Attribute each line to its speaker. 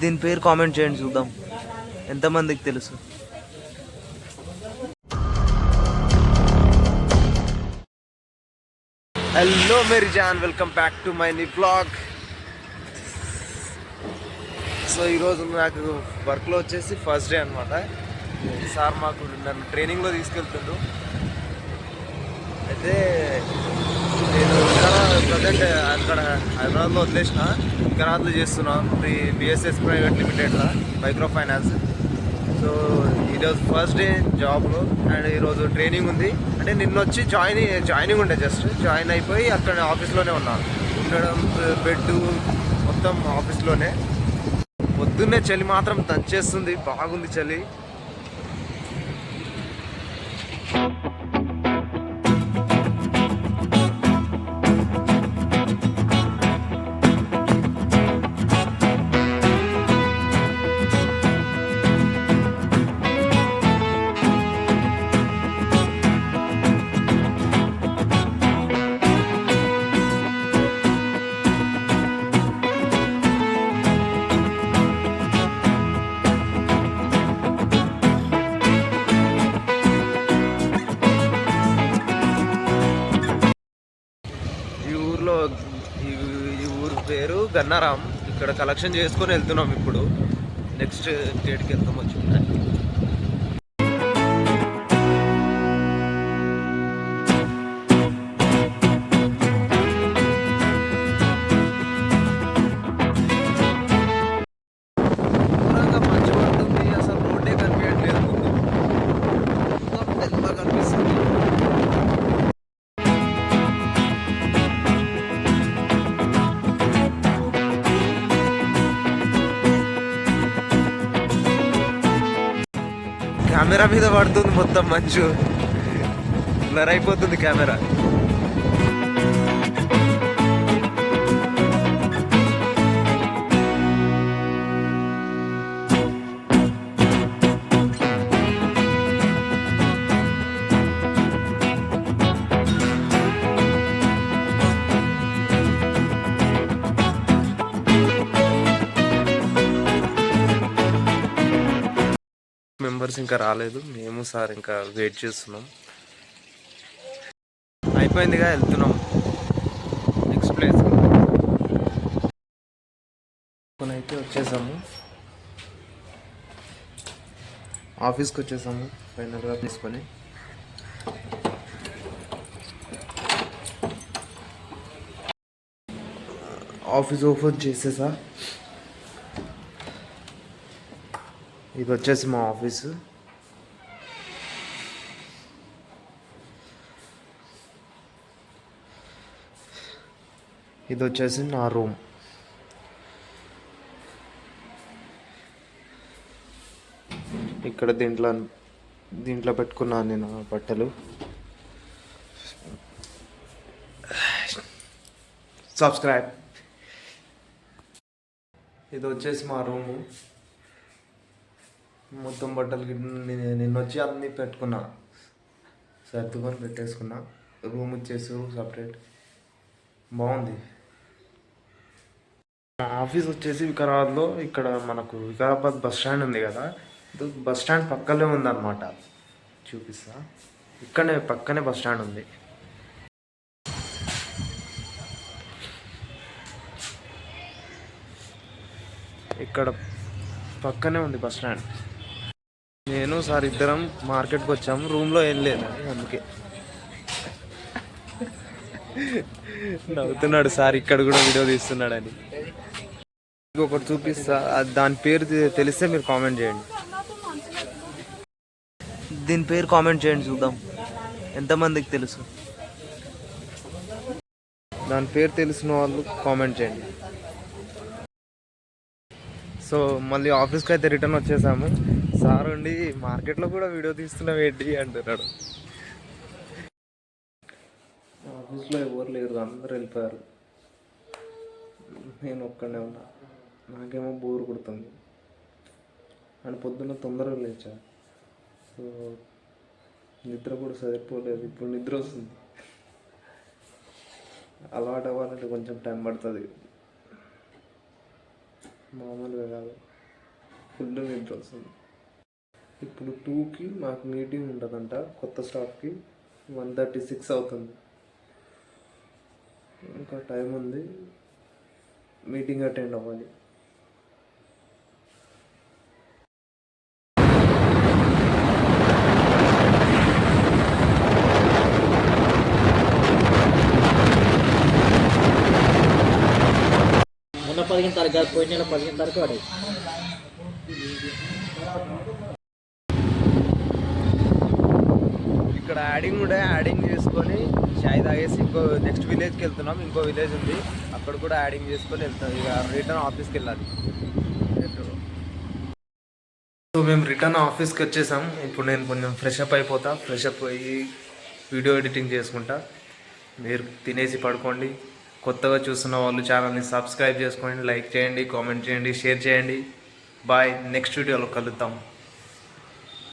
Speaker 1: దీని పేరు కామెంట్ చేయండి చూద్దాం. ఎంతమందికి తెలుసు? Hello Mary John welcome back to my new blog so ఈరోజు నాకు వర్క్లో వచ్చేసి ఫస్ట్ డే అనమాట సార్ మాకు నన్ను ట్రైనింగ్లో తీసుకెళ్తుండు. అయితే ప్రజెంట్ అక్కడ హైదరాబాద్లో వదిలేసిన వికరాబాద్లో చేస్తున్నా ప్రీ బిఎస్ఎస్ ప్రైవేట్ లిమిటెడ్లో మైక్రో ఫైనాన్స్ సో ఈరోజు ఫస్ట్ డే జాబ్లో అండ్ ఈరోజు ట్రైనింగ్ ఉంది. అంటే నిన్న వచ్చి జాయిన్ జాయినింగ్ ఉండే జస్ట్ జాయిన్ అయిపోయి అక్కడ ఆఫీస్లోనే ఉన్నా. ఉండడం బెడ్ మొత్తం ఆఫీస్లోనే పొద్దున్నే చలి మాత్రం దంచేస్తుంది. బాగుంది చలి. గన్నారాం ఇక్కడ కలెక్షన్ చేసుకొని వెళ్తున్నాం ఇప్పుడు. నెక్స్ట్ డేట్కి వెళ్తాం వచ్చి. కెమెరా మీద పడుతుంది మొత్తం మంచు. బ్లర్ అయిపోతుంది కెమెరా. మెంబర్స్ ఇంకా రాలేదు. మేము సార్ ఇంకా వెయిట్ చేస్తున్నాం. అయిపోయిందిగా వెళ్తున్నాం. నెక్స్ట్ ప్లేస్ అయితే వచ్చేసాము. ఆఫీస్కి వచ్చేసాము. ఫైనల్గా తీసుకొని. ఆఫీస్ ఓపెన్ చేసేసా. ఇది వచ్చేసి మా ఆఫీసు. ఇది వచ్చేసి నా రూమ్. ఇక్కడ దీంట్లో దీంట్లో పెట్టుకున్నాను నేను బట్టలు. సబ్స్క్రైబ్ ఇది వచ్చేసి మా రూము. మొత్తం బట్టలు గిట్ల నిన్న వచ్చి అన్ని పెట్టుకున్నా. సర్దుకొని పెట్టేసుకున్నా. రూమ్ ఇచ్చేసు సపరేట్. బాగుంది. ఆఫీస్ వచ్చేసి వికారాబాద్లో ఇక్కడ మనకు వికారాబాద్ బస్ స్టాండ్ ఉంది కదా. బస్ స్టాండ్ పక్కనే ఉందన్నమాట. చూపిస్తా. ఇక్కడనే పక్కనే బస్ స్టాండ్ ఉంది. ఇక్కడ పక్కనే ఉంది బస్ స్టాండ్. నేను సార్ ఇద్దరం మార్కెట్కి వచ్చాము. రూమ్లో ఏం లేదు. అందుకే. నవ్వుతున్నాడు సార్ ఇక్కడ కూడా వీడియో తీస్తున్నాడని. ఒకటి చూపిస్తా. దాని పేరు తెలిస్తే మీరు కామెంట్ చేయండి. దీని పేరు కామెంట్ చేయండి చూద్దాం. ఎంతమందికి తెలుసు? దాని పేరు తెలిసిన వాళ్ళు కామెంట్ చేయండి. సో మళ్ళీ ఆఫీస్కి అయితే రిటర్న్ వచ్చేసాము. సార్ ఉండి మార్కెట్లో కూడా వీడియో తీస్తున్నాం ఏంటి అంటున్నాడు. ఆఫీస్లో ఎవరు లేరు అందరు వెళ్ళిపోయారు. నేను ఒక్కడే ఉన్నా. నాకేమో బోర్ కొడుతుంది. అని పొద్దున్న తొందరగా లేచా. సో నిద్ర కూడా సరిపోలేదు. ఇప్పుడు నిద్ర వస్తుంది. అలవాటు అవ్వాలంటే కొంచెం టైం పడుతుంది.
Speaker 2: మామూలుగా కాదు. ఫుల్ నిద్ర వస్తుంది. ఇప్పుడు టూకి మాకు మీటింగ్ ఉండదంట. కొత్త స్టాఫ్కి వన్ థర్టీ సిక్స్ అవుతుంది. ఇంకా టైం ఉంది. మీటింగ్ అటెండ్ అవ్వాలి.
Speaker 3: మొన్న పదిహేను తారీఖు కాదు పోయిన నెల పదిహేను తారీఖు అడిగి
Speaker 1: అక్కడ యాడింగ్ ఉండే యాడింగ్ చేసుకొని చాయ్ తాగేసి ఇంకో నెక్స్ట్ విలేజ్కి వెళ్తున్నాం. ఇంకో విలేజ్ ఉంది. అక్కడ కూడా యాడింగ్ చేసుకొని వెళ్తాం. ఇక రిటర్న్ ఆఫీస్కి వెళ్ళాలి. సో మేము రిటర్న్ ఆఫీస్కి వచ్చేసాం. ఇప్పుడు నేను కొంచెం ఫ్రెష్ అప్ అయిపోతా. ఫ్రెష్ అప్ అయ్యి వీడియో ఎడిటింగ్ చేసుకుంటా. మీరు తినేసి పడుకోండి. కొత్తగా చూస్తున్న వాళ్ళు ఛానల్ని సబ్స్క్రైబ్ చేసుకోండి. లైక్ చేయండి కామెంట్ చేయండి షేర్ చేయండి. బాయ్ నెక్స్ట్ వీడియోలో కలుద్దాం.